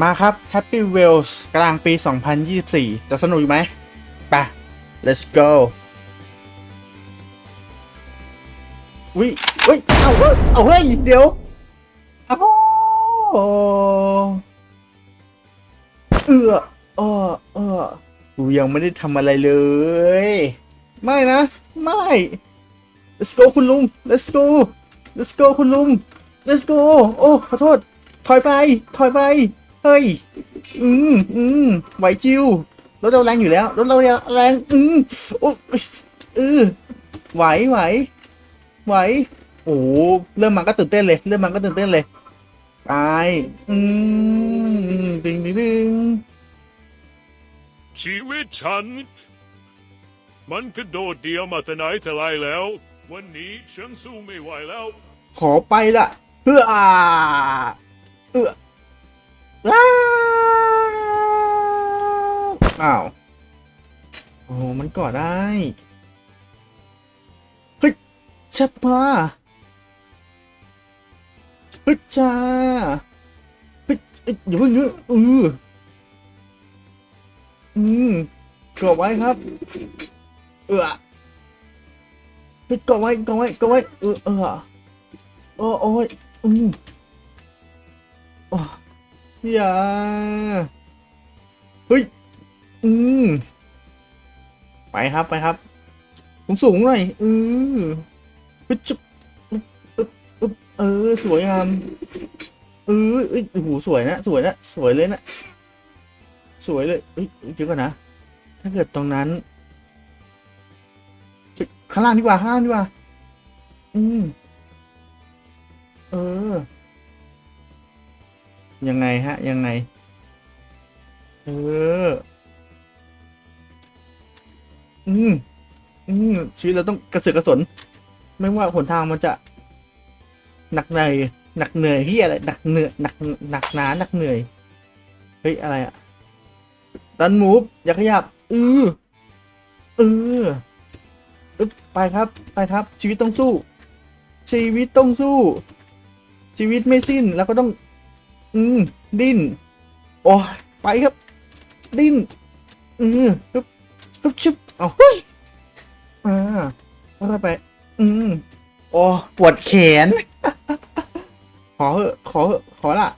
มาครับ Happy Wheels กลางปี 2024 จะสนุกไหมไป let's go วิวิเอาเฮ้ยเอาเฮ้ยเดี๋ยวเอาเอือเออเออกูยังไม่ได้ทำอะไรเลย ไม่นะ ไม่ let's go คุณลุง let's go let's go คุณลุง let's go โอ้ ขอโทษ ถอยไป ถอยไป ฮ้ย อืมอืมไหวจิวรถเราแรงอยู่แล้ว รถเราแรง อืมโอ้เออไหวไหว ไหว โอ้เริ่มมาก็ตื่นเต้นเลย เริ่มมาก็ตื่นเต้นเลยไปอืมดึงดึงดึงชีวิตฉัน มันกระโดดเดียวมาแต่ไหนแต่ไรแล้ว วันนี้ฉันสู้ไม่ไหวแล้ว ขอไปละเพื่ออ่าเออ อ้าว โอ้ มันก่อได้เฮ้ยชับมาเฮ้ยจ้าเฮ้ยอย่าเพิ่งเยอะเอออืมกาะไว้ครับ เออเฮ้ยกาะไว้กาะไว้กาะไว้เออเออโอ้โอ้ยอืมโอ้ อย่า เฮ้ย อืม ไปครับไปครับ สูงสูงๆหน่อย อือปึ๊บจุ๊บอึ๊บอึ๊บเออ สวยงามเออเอ้ยโอ้โหสวยนะ สวยนะ สวยเลยนะ สวยเลยเอ้ยเดี๋ยวก่อนนะ ถ้าเกิดตรงนั้นข้างล่างดีกว่าข้างล่างดีกว่า อืม ยังไงฮะ ยังไง เออ อืม อืม ชีวิตเราต้องกระเสือกกระสน ไม่ว่าหนทางมันจะ หนักเหนื่อยหนักเหนื่อยที่อะไรหนักเหนื่อยหนักหนักหนาหนักเหนื่อย เฮ้ย อะไรอะดันมูฟอย่าขยับ อือเอออึ๊บไปครับ ไปครับ ชีวิตต้องสู้ ชีวิตต้องสู้ ชีวิตไม่สิ้นแล้วก็ต้อง อืมดิ้น โอ้ยไปครับ ดิ้น อืมฮึบฮึบชึบเอาเฮ้ยอ่าแล้วไป อืมโอ้ปวดแขน ขอเหอะขอเหอะขอละ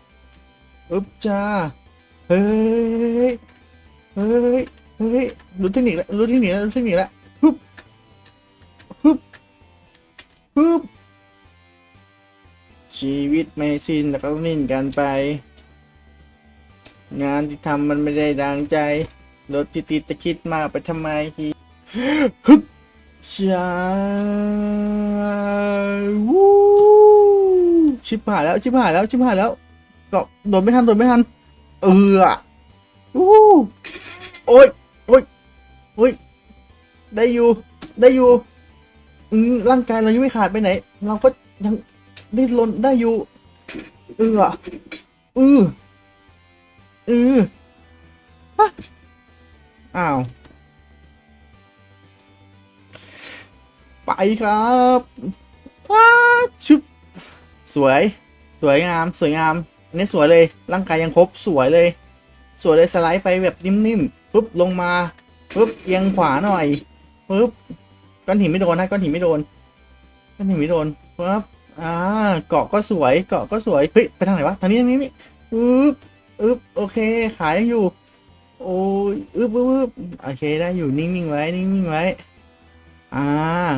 อึบจ้า เฮ้ย เฮ้ย เฮ้ย รู้เทคนิคแล้วรู้เทคนิคแล้วรู้เทคนิคแล้วฮึบฮึบฮึบ ชีวิตไม่สิ้นแล้วก็นิ่นกันไป งานที่ทำมันไม่ได้ดังใจ รถที่ติดจะคิดมากไปทำไมทีฮึบจ้าวู้ชิบหายแล้วชิบหายแล้วชิบหายแล้วก็โดนไม่ทันโดนไม่ทัน เออวู้โอ้ยโอ้ยโอ้ยได้อยู่ ได้อยู่ร่างกายเรายังไม่ขาดไปไหน เราก็ยัง ดิ้นรนได้อยู่ เออเออเออฮะอ้าว ไปครับว้าชุบสวย สวยงาม สวยงาม อันนี้สวยเลย ร่างกายยังครบ สวยเลย สวยเลยสไลด์ไปแบบนิ่มๆ ปุ๊บ ลงมา ปุ๊บ เอียงขวาหน่อย ปุ๊บ ก้อนหินไม่โดนนะ ก้อนหินไม่โดน ก้อนหินไม่โดน ปุ๊บ อ่าเกาะก็สวยเกาะก็สวยเฮ้ยไปทางไหนวะทางนี้ทางนี้นี่อึ๊บอึ๊บโอเค ขายอยู่ โอ้ยอึ๊บอึ๊บโอเคได้อยู่นิ่งๆไว้นิ่งๆไว้ อ่า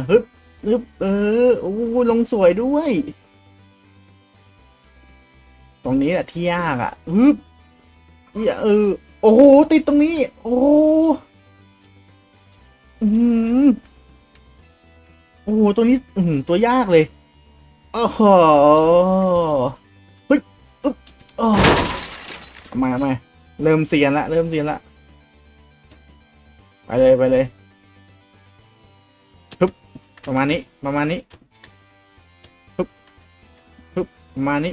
ฮึบอึ๊บเออโอ้ลงสวยด้วย ตรงนี้แหละที่ยากอะฮึบเออโอ้โหติดตรงนี้ โอ้โหอืมโอ้โหตัวนี้ อืมตัวยากเลย โอ้โหเฮ้ยอึ๊บอ๋อมามาเริ่มเซียนละ เริ่มเซียนละ ไปเลยไปเลยฮึบประมาณนี้ ประมาณนี้ฮึบฮึบประมาณนี้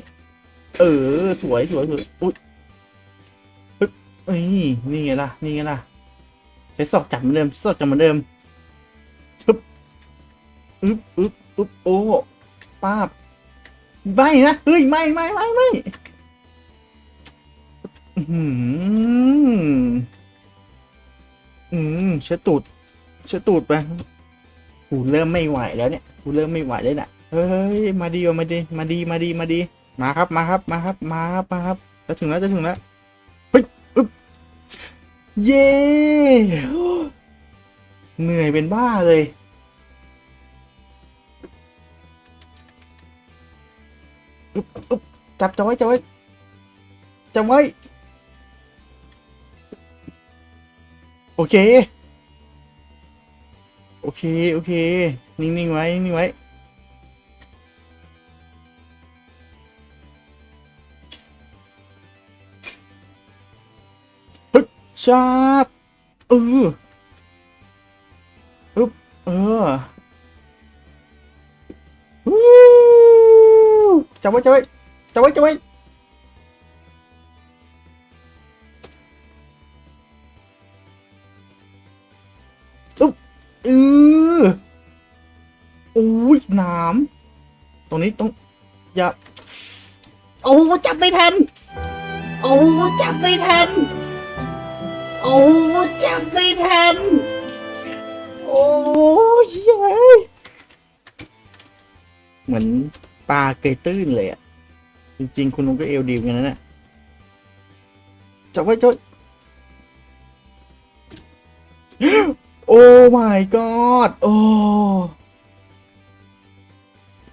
เออ สวยสวยสวยอุ้ยฮึบเอ้ยนี่ไงล่ะ นี่ไงล่ะ ใช้ศอกจับเหมือนเดิมศอกจับเหมือนเดิมฮึบอึ๊บอึ๊บอึ๊บโอ้ ป้าบไม่นะเฮ้ยไม่ไม่ไม่ไม่อือื้อหืออืมเช็ดตูดเช็ดตูดไปกูเริ่มไม่ไหวแล้วเนี่ยกูเริ่มไม่ไหวเลยน่ะเฮ้ยมาดีมาดีมาดีมาดีมาดีมาครับมาครับมาครับมาครับมาครับจะถึงแล้วจะถึงแล้วเฮ้ยอึ๊บเย้เหนื่อยเป็นบ้าเลย อึ๊บอึ๊บจับจับไว้จับไว้จับไว้ โอเค โอเค โอเค นิ่งๆไว้ นิ่งๆไว้ ฮึบชาบเออฮึบเออ จับไว้จับไว้จับไว้จับไว้เออโอ้ยหน้ำตรงนี้ต้องอย่าโอ้จับไม่ทันโอ้จับไม่ทันโอ้จับไม่ทันโอ้ยเหมือน ปลาเกยตื้นเลยอะ จริง ๆ คุณลุงก็เอวดีเหมือนกันนะเนี่ยจับไว้จับโอ้ my god โอ้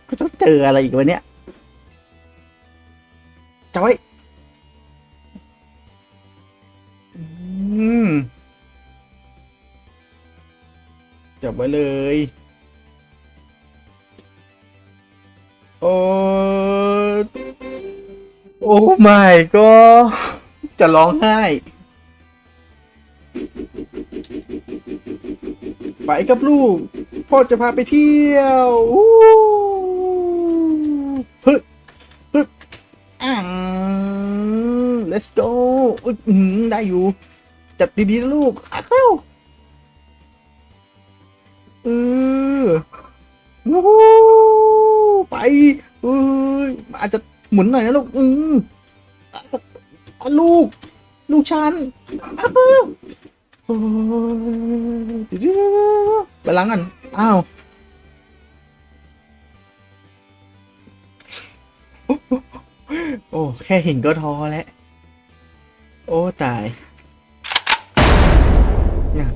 ก็ต้องเจออะไรอีกวะเนี่ยจอยอืมจับไว้เลย โอ้โอ้ my god จะร้องไห้ ไปกับลูก พ่อจะพาไปเที่ยวฮึฮึอ่า let's go อได้อยู่ จับดีๆนะลูก หมุนหน่อยนะลูก อืออะลูก ลูกฉันอ้าวโอ้ยเดี๋ยวๆๆไปล้างกัน อ้าว โอ้ แค่เห็นก็ท้อแล้ว โอ้ ตาย เนี่ย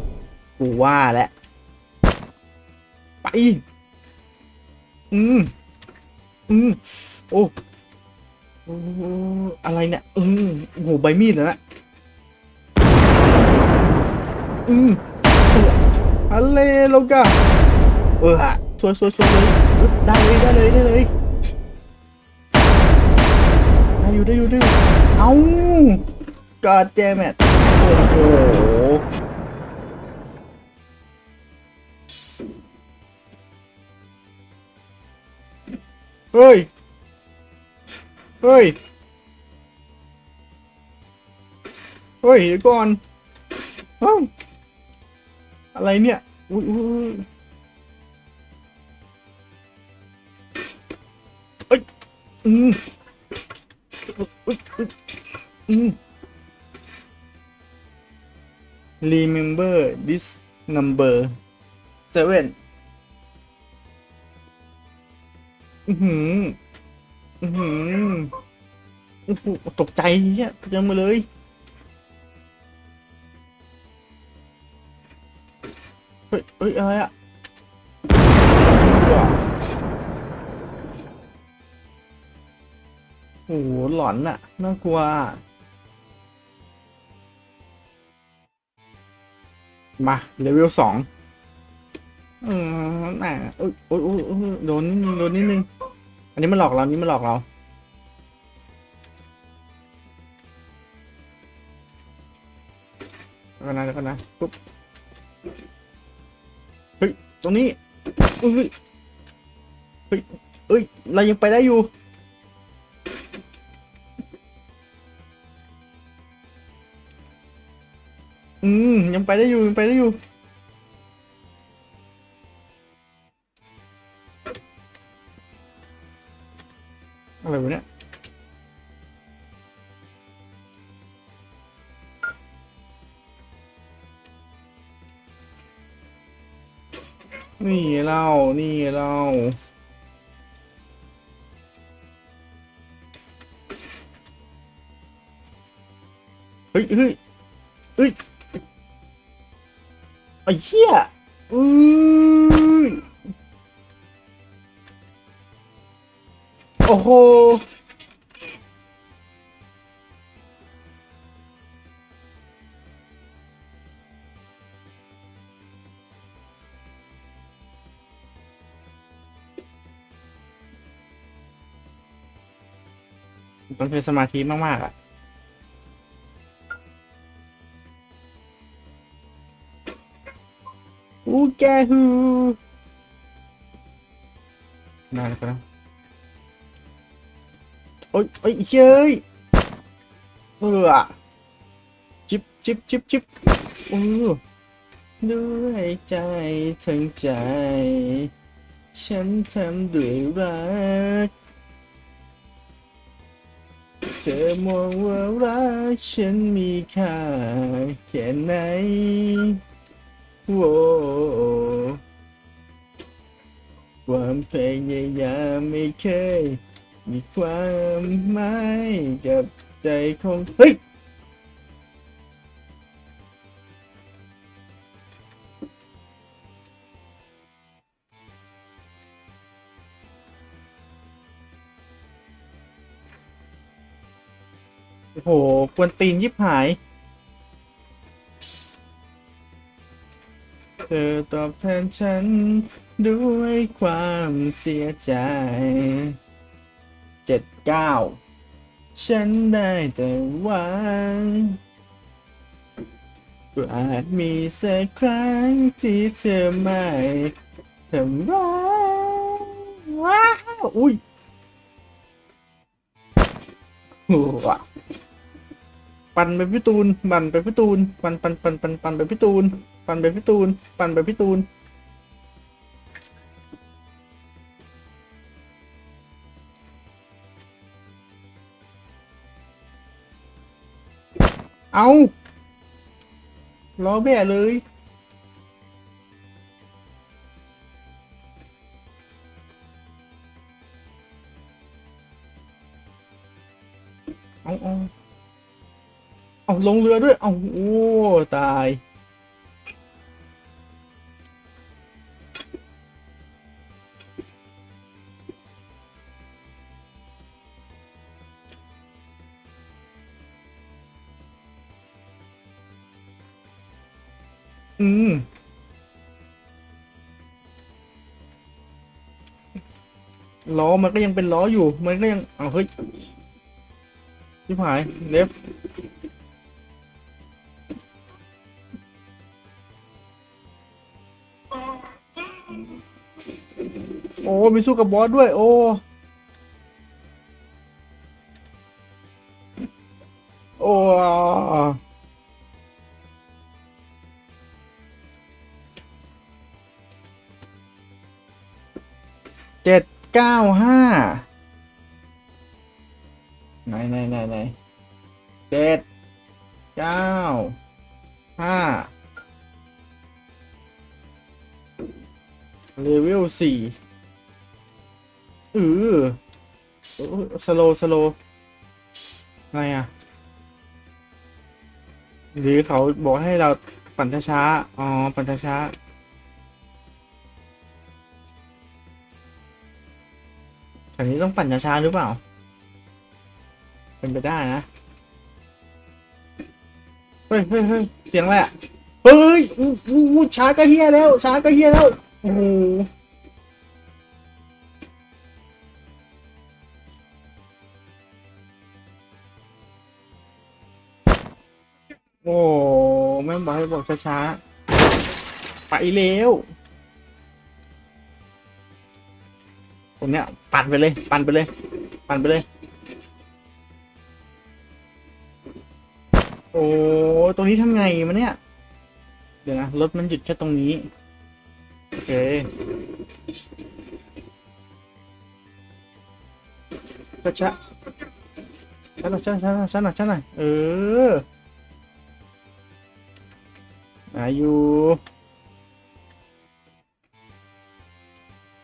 กูว่าแล้ว ไป อืม อืม โอ้ อะไรเนี่ยอืมโอ้โหใบมีดแล้วนะอืมเออฮัลเลโลกาเอออะสวยสวยสวยเลยได้เลยได้เลยได้เลยได้อยู่ได้อยู่ได้อยู่เอ้ากอดแจมดโอ้โหเฮ้ย เฮ้ย เฮ้ยเดี๋ยวก่อนเฮ้ยอะไรเนี่ย อุ้ยอุ้ยเอ้ยอืมอุ๊ยอุ๊ยอืม remember this number seven อือหื อือหือตกใจเนี่ยตกใจมาเลย เฮ้ยเฮ้ยอะไรอะโอ้โหหลอนอะน่ากลัวอะมาเลเวลสองอืมน่ะโอ้ยโอ้ยโอ้ยโดนโดนนิดนึง นนี้มันหลอกเรานนี้มันหลอกเราแล้วกันนะแล้วกันนะปุ๊บ เฮ้ย ตรงนี้เฮ้ย เฮ้ยเฮ้ย เรายังไปได้อยู่ อืม ยังไปได้อยู่ ยังไปได้อยู่ อะไรวะเนี่นี่เล่า นี่เล่า เฮ้ยเฮ้ยเฮ้ย ไอ้เหี้ยอื โหต้องใช้สมาธิมาก ๆ อะ อู้แกฮูได้แล้วครับ อ้ยโอ้ยเฮ้ยเออจิบจิบจิบจิบเออด้วยใจทั้งใจ ฉันทำด้วยรัก เธอมองว่ารักฉันมีค่าแค่ไหนโว้ความพยายามไม่เคย มีความหมายกับใจของเฮ้ยโอ้โหกวนตีนยิบหาย เธอตอบแทนฉันด้วยความเสียใจ เจ็ดเก้าฉันได้แต่หวังอาจมีสักครั้งที่เธอไม่ทำร้ายว้าวอุ้ยปั่นไปพี่ตูนปั่นไปพี่ตูนปั่นปั่นปั่นปั่นปั่นไปพี่ตูนปั่นไปพี่ตูนปั่นไปพี่ตูน เอาล้อแบ่เลย เอาเอาเอาลงเรือด้วย เอาโอ้ ตาย ล้อมันก็ยังเป็นล้ออยู่ มันก็ยังเอาเฮ้ยชิบหายเลฟโอ้มีสู้กับบอสด้วย โอ้ เก้าห้าไหนไหนไหนไหนเจ็ดเก้าห้าเลเวลสี่เออสโลสโลอะไงอะ หรือเขาบอกให้เราปั่นช้าๆอ๋อ ปั่นช้าๆ แบบนี้ต้องปั่นช้าๆหรือเปล่า เป็นไปได้นะ เฮ้ยเฮ้ยเฮ้ยเสียงอะไรอะเฮ้ยอู้อู้ช้าก็เฮียแล้ว ช้าก็เฮียแล้ว โอ้โหโอ้แม่งบอกให้บอกช้าๆ ไปเร็ว ตรงเนี้ยปั่นไปเลย ปั่นไปเลย ปั่นไปเลย โอ้ตรงนี้ทำไงมันเนี่ย เดี๋ยวนะ รถมันหยุดแค่ตรงนี้ โอเคช้าช้าช้าหน่อยช้าช้าช้าหน่อยช้าหน่อยเอออาอยู่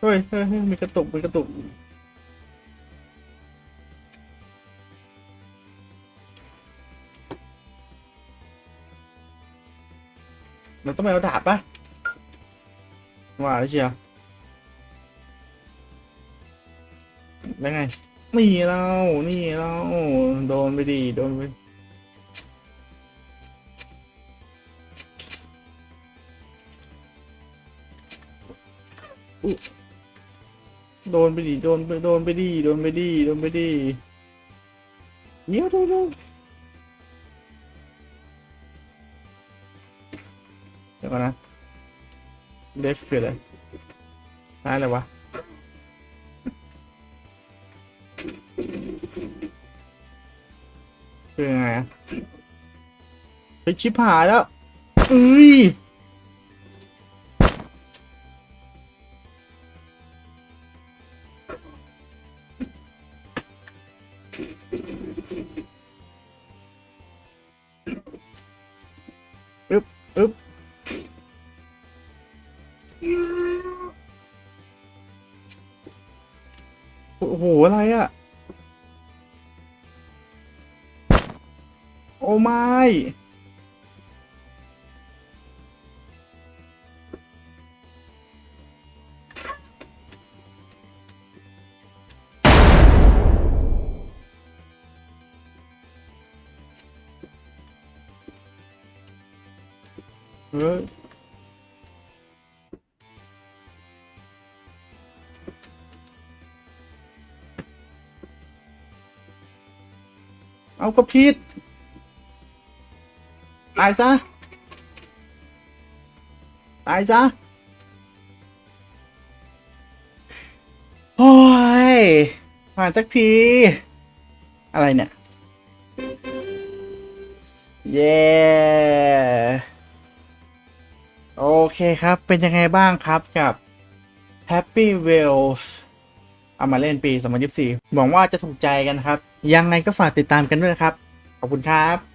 ฮ้ยเฮ้ยเฮ้ยมีกระตุกมีกระตุกมันต้องไปเอาดาบปะว่าแล้วเชียวแล้วไงนี่เรานี่เราโดนไปดีโดนไปอุ๊ โดนไปดีโดนไปโดนไปดีโดนไปดีโดนไปดีเดี๋ยดี๋ยวเดี๋ยวเดี๋ยวก่อนนะเดฟคืออะไรท้ายอะไรวะคือไงอะไปชิบหายแล้วเอ้ย เฮ้ยเอาก็ผิดายซะ ตายซะ โอ้ยผ่านสักที อะไรเนี่ย เย้ โอเคครับ เป็นยังไงบ้างครับกับ Happy Wheels เอามาเล่นปี 2024 หวังว่าจะถูกใจกันครับ ยังไงก็ฝากติดตามกันด้วยนะครับ ขอบคุณครับ